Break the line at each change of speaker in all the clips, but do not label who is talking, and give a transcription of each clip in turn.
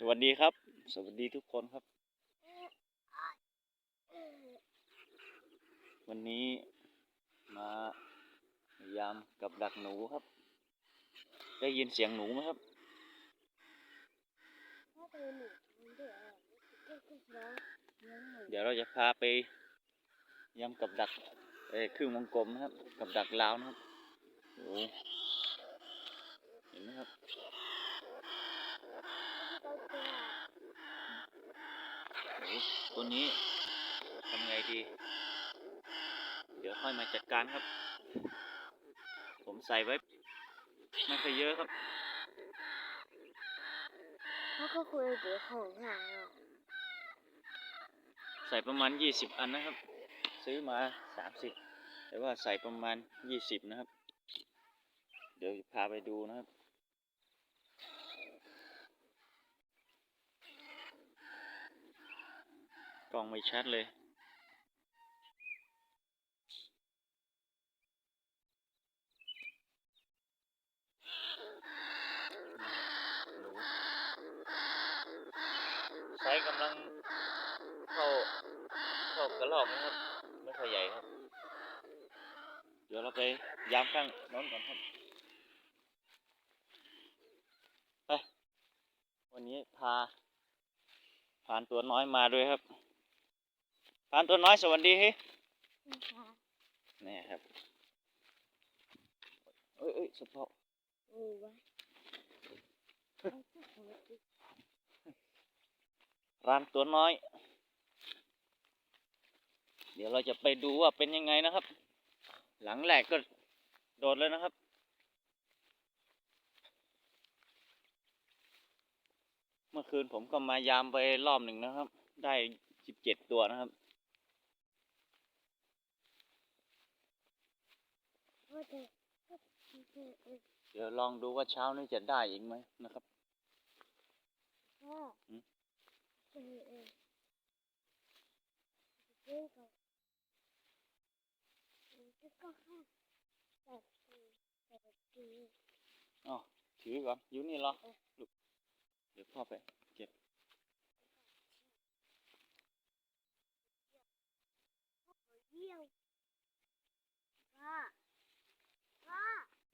สวัสดีครับ สวัสดีทุกคนครับ วันนี้มาพยายามกับดักหนูครับ ได้ยินเสียงหนูไหมครับเดี๋ยวเราจะพาไปยำกับดักเอ้ครึ่งวงกลมนะครับ กับดักลาวนะครับโอ้เห็นไหมครับ โอ้ ตัวนี้ทำไงดี เดี๋ยวค่อยมาจัดการครับ ผมใส่ไว้ไม่ค่อยเยอะครับ
เขาก็คุยเดี๋ยวของหายอะ
ใส่ประมาณยี่สิบอันนะครับ ซื้อมาสามสิบแต่ว่าใส่ประมาณยี่สิบนะครับ เดี๋ยวพาไปดูนะครับ กล้องไม่ชัดเลย ไซส์กำลังเข้าเข้ากระลอกนะครับ ไม่ค่อยใหญ่ครับ เดี๋ยวเราไปยามข้างน้อนก่อนครับ ไป วันนี้พาผ่านตัวน้อยมาด้วยครับ ผ่านตัวน้อยสวัสดีเฮ้ยนี่ครับเอ้ยเอ้ยสะโพก
โอ้วะ
ร้านตัวน้อย เดี๋ยวเราจะไปดูว่าเป็นยังไงนะครับ หลังแรกก็โดดเลยนะครับเมื่อคืนผมก็มายามไปรอบหนึ่งนะครับ ได้สิบเจ็ดตัวนะครับ
ว่าจะ
เดี๋ยวลองดูว่าเช้านี้จะได้อีกไหมนะครับ
พ่อ
หืม
เออเออเรื่องของมันก็ห้าแบบสี่แบบสี่
อ๋อถือก่อนอยู่นี่เหรอลูกเดี๋ยวพ่อไปเก็บ
เยี่ยวพ่อพ่อ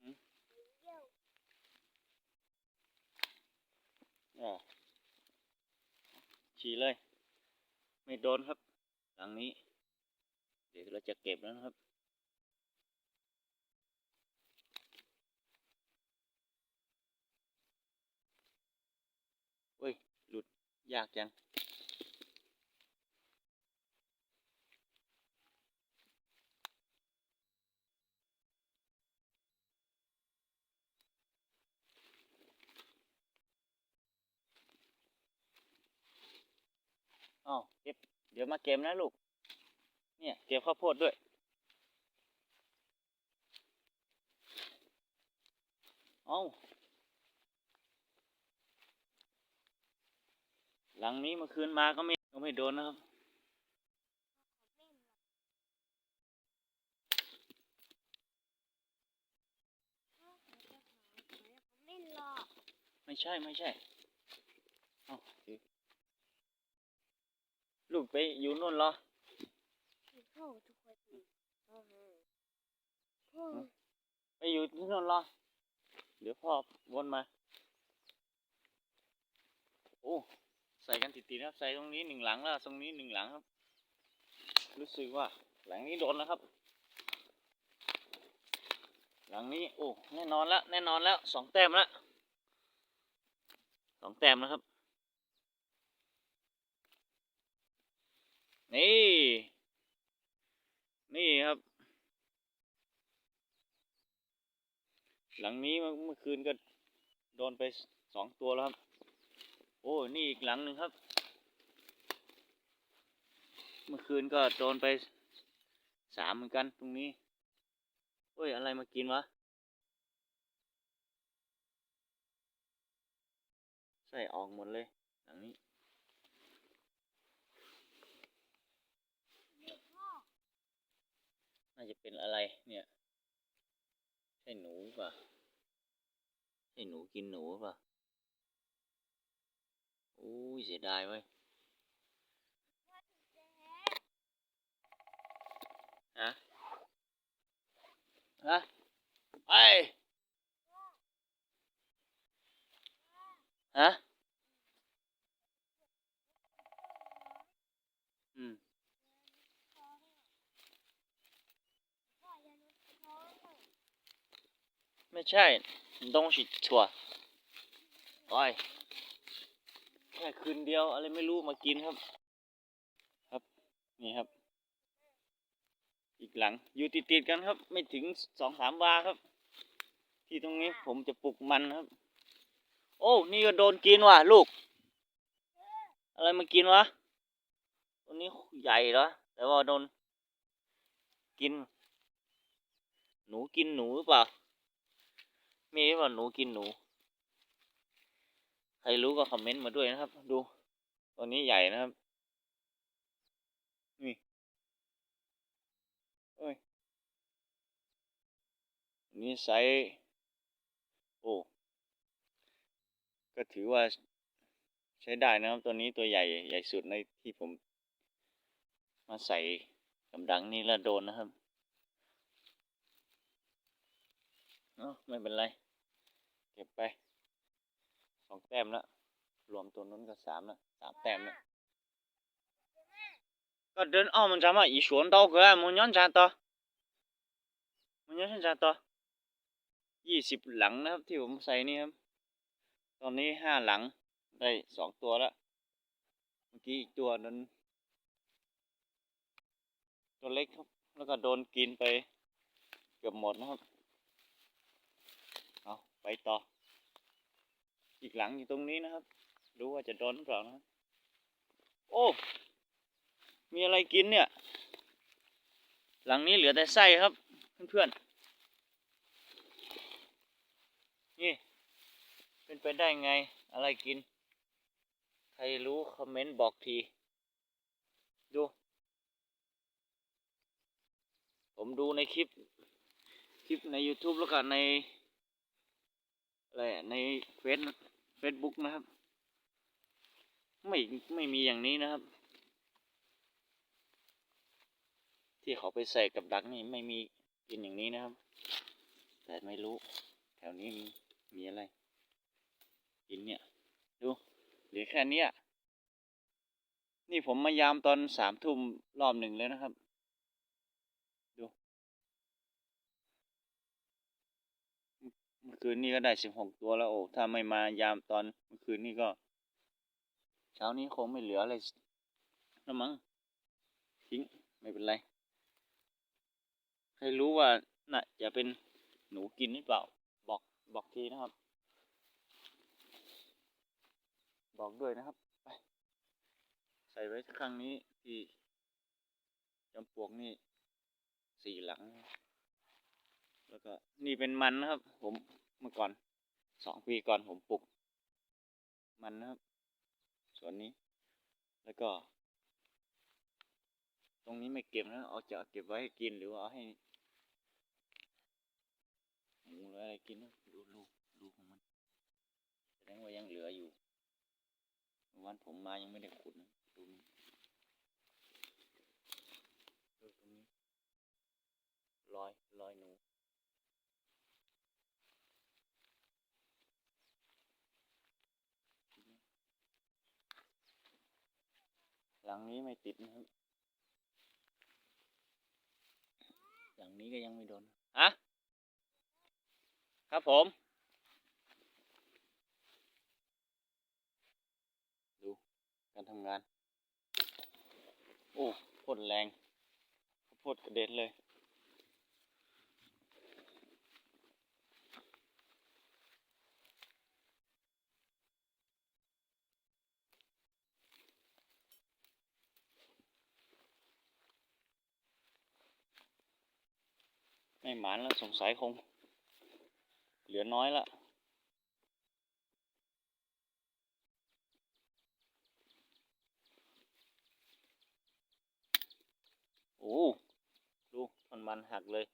เยี่ยว
อ่า ฉี่เลย ไม่โดนครับ หลังนี้ เดี๋ยวเราจะเก็บแล้วนะครับ เฮ้ย หลุดยากจัง อ้าว เก็บเดี๋ยวมาเก็บนะลูก เนี่ยเก็บข้าวโพดด้วย เอ้าหลังนี้เมื่อคืนมาก็ไม่ก็ไม่โดนนะครับ
เล่นหรอก
ไม่ใช่ไม่ใช่ เอ้าถือ ลูกไปอยู่นู่นเหรอ
พ่อทุกคนพ่อพ่อ
ไปอยู่ที่นู่นเหรอ เดี๋ยวพ่อวนมา โอ้ ใส่กันติดๆนะครับ ใส่ตรงนี้หนึ่งหลังแล้ว ตรงนี้หนึ่งหลังครับ รู้สึกว่า หลังนี้โดนนะครับ หลังนี้ โอ้ แน่นอนแล้ว แน่นอนแล้ว สองแต้มแล้ว สองแต้มนะครับ นี่ นี่ครับ หลังนี้เมื่อคืนก็โดนไปสองตัวแล้วครับ โอ้ นี่อีกหลังหนึ่งครับ เมื่อคืนก็โดนไปสามเหมือนกันตรงนี้เฮ้ย อะไรมากินวะ ใส่ออกหมดเลย หลังนี้ น่าจะเป็นอะไรเนี่ยใช่หนูป่ะใช่หนูกินหนูป่ะโอ้อุ้ยเสียดายเว้ยฮะฮะไอ้ฮะอืม ใช่ต้องฉีดชัวโอ้ยแค่คืนเดียวอะไรไม่รู้มากินครับ ครับนี่ครับ อีกหลังอยู่ติดๆกันครับ ไม่ถึงสองสามวาครับ ที่ตรงนี้ผมจะปลูกมันครับ โอ้ นี่ก็โดนกินว่ะลูก อะไรมากินวะตัวนี้ใหญ่เหรอแต่ว่าโดน กิน หนูกินหนูหรือเปล่า มีหรือเปล่าหนูกินหนู ใครรู้ก็คอมเมนต์มาด้วยนะครับ ดูตัวนี้ใหญ่นะครับ นี่เอ้ยนี่ไซส์โอ้ ก็ถือว่าใช้ได้นะครับ ตัวนี้ตัวใหญ่ใหญ่สุดในที่ผม มาใส่กำดังนี่แล้วโดนนะครับเอ้าไม่เป็นไร เก็บไปสองแต้มแล้วรวมตัวนู้นก็สามล้วสามแต้มล้วก็เดินอ้อมมันจะมาอีสวนดอกเกลือมันย้อนจานต่อมันย้อนจานต่อยี่สิบหลังนะครับที่ผมใส่นี่ครับ ตอนนี้ห้าหลังได้สองตัวแล้วเมื่อกี้อีกตัวนั้นตัวเล็กครับ แล้วก็โดนกินไปเกือบหมดนะครับ ไปต่อ อีกหลังอยู่ตรงนี้นะครับ ดูว่าจะโดนหรือเปล่านะโอ้ มีอะไรกินเนี่ย หลังนี้เหลือแต่ไส้ครับ เพื่อนๆ นี่ เป็นไปได้ไง อะไรกิน ใครรู้คอมเมนต์บอกที ดู ผมดูในคลิป คลิปใน YouTube แล้วก็ใน อะไรอะในเฟซเฟซบุ๊กนะครับ ไม่ไม่มีอย่างนี้นะครับ ที่เขาไปใส่กับดักนี่ไม่มีกินอย่างนี้นะครับ แต่ไม่รู้ แถวนี้มีมีอะไร กินเนี่ย ดูเหลือแค่นี้นี่ผมมายามตอนสามทุ่มรอบหนึ่งเลยนะครับ ดู เมื่อ คืนนี้ก็ได้สิบหกตัวแล้วโอ้ถ้าไม่มายามตอนเมื่อคืนนี้ก็ เช้านี้คงไม่เหลืออะไรแล้วมั้งทิ้งไม่เป็นไร ใครรู้ว่าน่ะจะเป็นหนูกินหรือเปล่า บอกบอกทีนะครับ บอกด้วยนะครับไปใส่ไว้ข้งนี้ที่จำปวกนี่สี่หลัง แล้วก็นี่เป็นมันนะครับ ผม เมื่อก่อนสองปีก่อนผมปลูก มันนะครับส่วนนี้ แล้วก็ ตรงนี้ไม่เก็บนะเอาจะเก็บไว้ให้กินหรือว่าเอาให้หมูหรืออะไรกินนะดูลูกลูกของมันแสดงว่ายังเหลืออยู่ วันผมมายังไม่ได้ขุดนะดูนี่ดูตรงนี้รอยรอยหนู หลังนี้ไม่ติดนะครับ หลังนี้ก็ยังไม่โดนฮะครับผม ดูการทำงาน โอ้พ่นแรงพ่นกระเด็นเลย ไม่หมานแล้วสงสัยคง เหลือน้อยละโอ้ดูทนมันหักเลย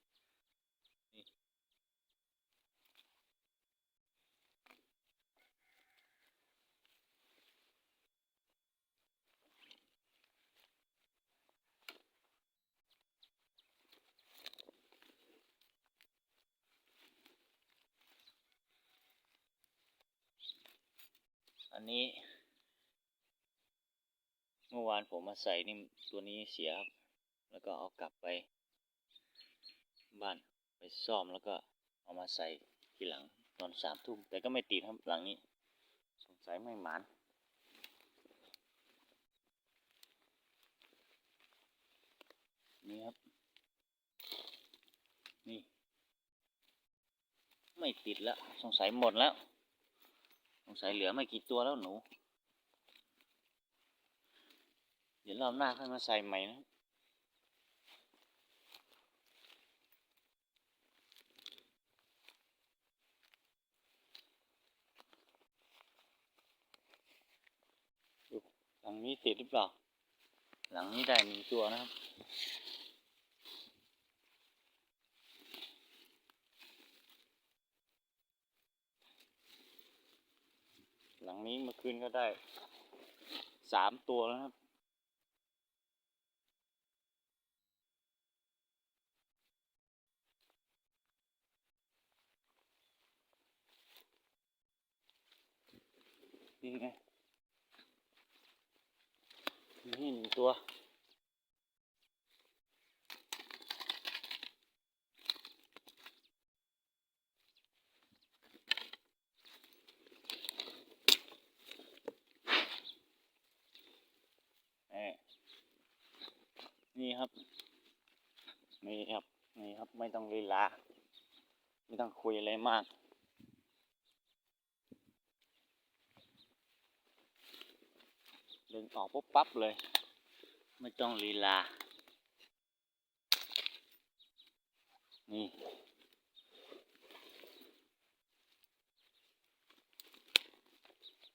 นนี้ เมื่อวานผมมาใส่นี่ตัวนี้เสียครับ แล้วก็เอากลับไป บ้านไปซ่อมแล้วก็เอามาใส่ทีหลังตอนสามทุ่มแต่ก็ไม่ติดครับหลังนี้ สงสัยไม่หมานนี่ครับ นี่ ไม่ติดแล้ว สงสัยหมดแล้ว งสัยเหลือไม่กี่ตัวแล้วหนู เดี๋ยวรอบหน้าค่อยมาใส่ใหม่นะหลังนี้ติดหรือเปล่า หลังนี้ได้หนึ่งตัวนะครับ หลังนี้เมื่อคืนก็ได้สามตัวแล้วครับ นี่ไง นี่หนึ่งตัว เอ่ นี่ครับ นี่ครับ นี่ครับ ไม่ต้องลีลา ไม่ต้องคุยอะไรมากดึงออกปุ๊บปั๊บเลย ไม่ต้องลีลา นี่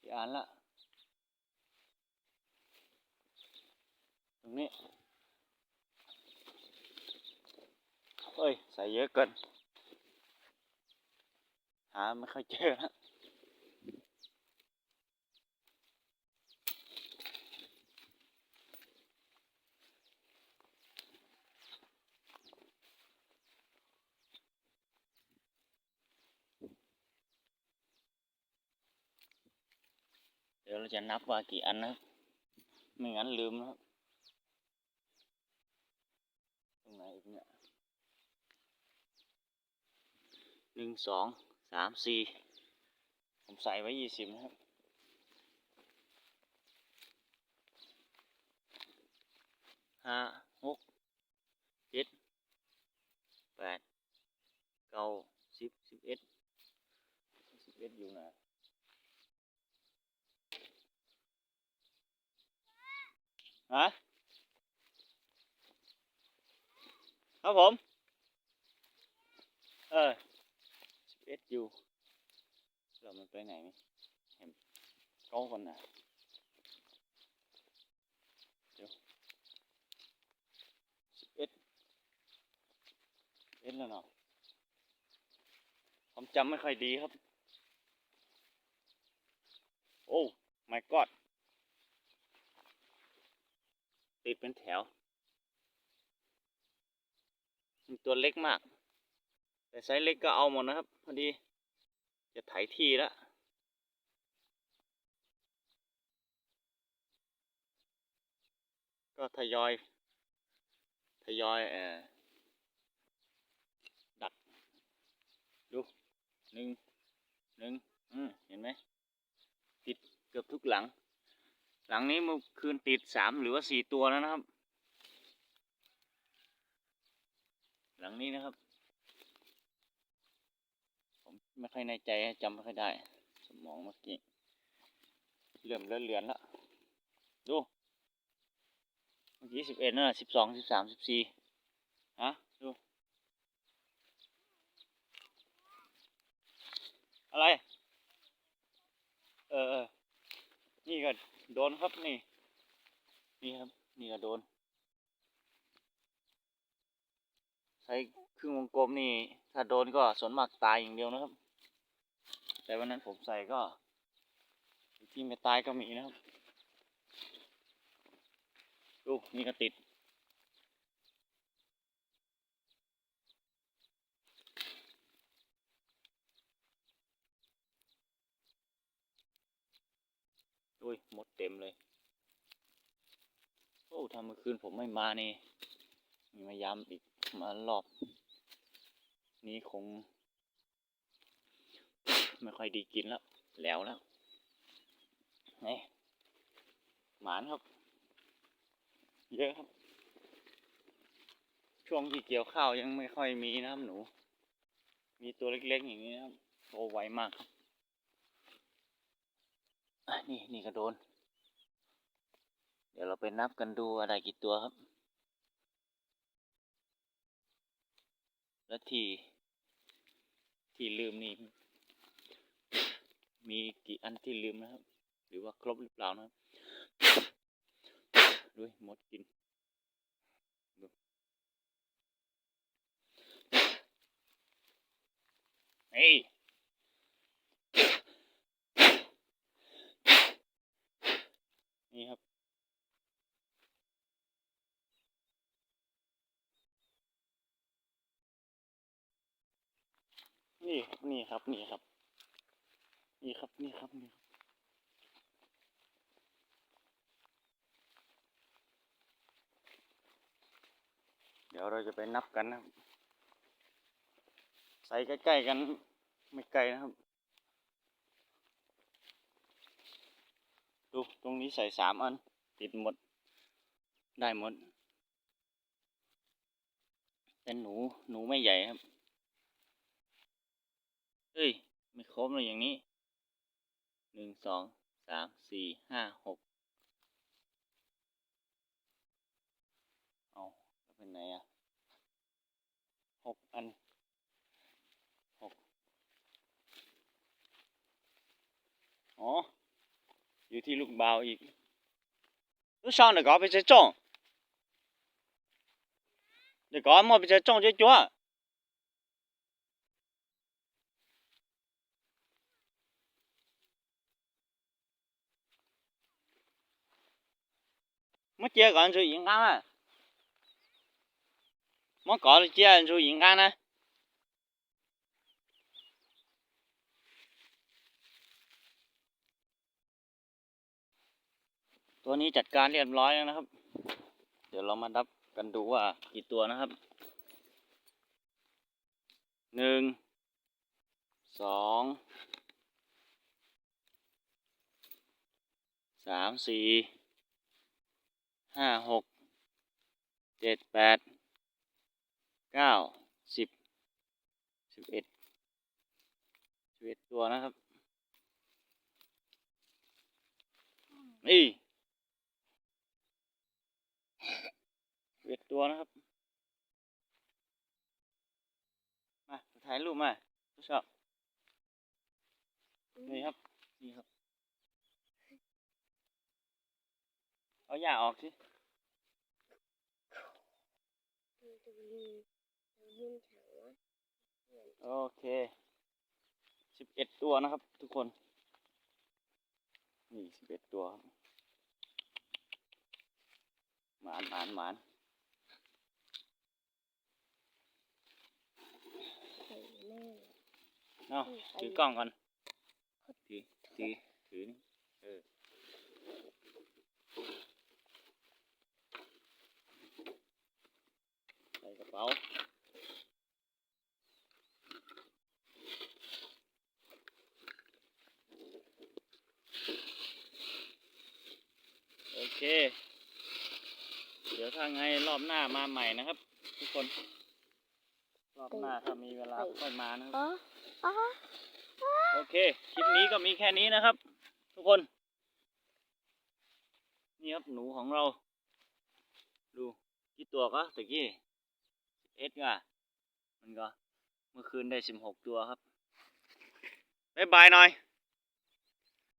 กี่อันละ ตรงนี้ เฮ้ย ใส่เยอะเกิน หาไม่ค่อยเจอนะเดี๋ยวเราจะนับว่ากี่อันนะ ไม่งั้นลืมนะครับ ตรงไหนอีกเนี่ย หนึ่งสองสามสี่ผมใส่ไว้ยี่สิบนะครับ ห้าหกเจ็ดแปดเก้าสิบสิบเอ็ดสิบเอ็ดอยู่ไหนฮะครับผม เออ ดอยู่เรามันไปไหนนี่เห็นเขาก่อนนะเดี๋ยวสิบเอ็ดเอ็ดแล้วเนาะผมจำไม่ค่อยดีครับ โอ้ my god ติดเป็นแถวมันตัวเล็กมาก แต่ไซส์เล็กก็เอาหมดนะครับ พอดี จะไถทีแล้วก็ทยอย ทยอยเออดัดดูหนึ่งหนึ่งอืมเห็นไหม ติดเกือบทุกหลัง หลังนี้เมื่อคืนติดสามหรือว่าสี่ตัวแล้วนะครับ หลังนี้นะครับ ไม่ค่อยในใจจำไม่ค่อยได้ สมองเมื่อกี้เลื่อมเลือนเลือนแล้วดูเมื่อกี้สิบเอ็ดนั่นสิบสองสิบสามสิบสี่ฮะดูอะไร เออเออนี่ก็โดนครับนี่ นี่ครับ นี่ก็โดน ใช้ครึ่งวงกลมนี่ ถ้าโดนก็ส่วนมากตายอย่างเดียวนะครับ แต่วันนั้นผมใส่ก็ที่ไม่ตายก็มีนะครับ ดูนี่ก็ติดดุยหมดเต็มเลย โอ้ถ้าเมื่อคืนผมไม่มานี่ มีมาย้ำอีกมารอบ นี้คง ไม่ค่อยดีกินแล้ว แล้วแล้วนี่หมานครับ เยอะครับ ช่วงที่เกี่ยวข้าวยังไม่ค่อยมีนะครับหนู มีตัวเล็กๆอย่างนี้นะครับโตไวมากครับนี่นี่ก็โดน เดี๋ยวเราไปนับกันดูอะไรกี่ตัวครับ และที่ที่ลืมนี่ มีกี่อันที่ลืมนะครับ หรือว่าครบหรือเปล่านะครับด้วยมดกินดูเฮ้ยนี่ครับนี่นี่ครับ นี่ครับ นี่ครับ นี่ครับ นี่ครับ เดี๋ยวเราจะไปนับกันนะครับ ใส่ใกล้ ๆ กัน ไม่ไกลนะครับ ดูตรงนี้ใส่สามอัน ติดหมด ได้หมด เป็นหนู หนูไม่ใหญ่ครับ เฮ้ย ไม่ครบเลยอย่างนี้ หนึ่งสองสามสี่ห้าหกเอาเป็นไหนอะหกอันหกอ๋อยู่ที่ลูกบาวอีกลูกชาวเด็กก็ไปจะจ้องเด็กก็มาไปจะจ้องเจ้าจ้ว 么接个人就应该啊，么搞的接人就应该呢。ตัวนี้จัดการเรียบร้อยแล้วนะครับ เดี๋ยวเรามานับกันดูว่ากี่ตัวนะครับ หนึ่ง สอง สาม สี่ ห้าหกเจ็ดแปดเก้าสิบสิบเอ็ดสิบเอ็ดตัวนะครับนี่สิบเอ็ดตัวนะครับ มาถ่ายรูปมาผู้ชอบนี่ครับนี่ครับ เอาหญ้าออกสิ
ดูดูลิงดูลิงถังวะ
โอเคสิบเอ็ดตัวนะครับ ทุกคน นี่สิบเอ็ดตัวครับหมานหมานหมาน
ใส่แม่
เนาะถือกล้องก่อน ถือ ถือ ถือนี่เออ ใส่ก ระเป๋าโอเค เดี๋ยวถ้าไงรอบหน้ามาใหม่นะครับ ทุกคน รอบหน้าถ้ามีเวลาค่อยมานะครับ
อ๋ออ๋อ
โอเค คลิปนี้ก็มีแค่นี้นะครับ ทุกคน นี่ครับหนูของเรา ดูกี่ตัวก็ตะกี้ เอสอะมันก็เมื่อคืนได้สิบหกตัวครับ บ๊ายบายหน่อย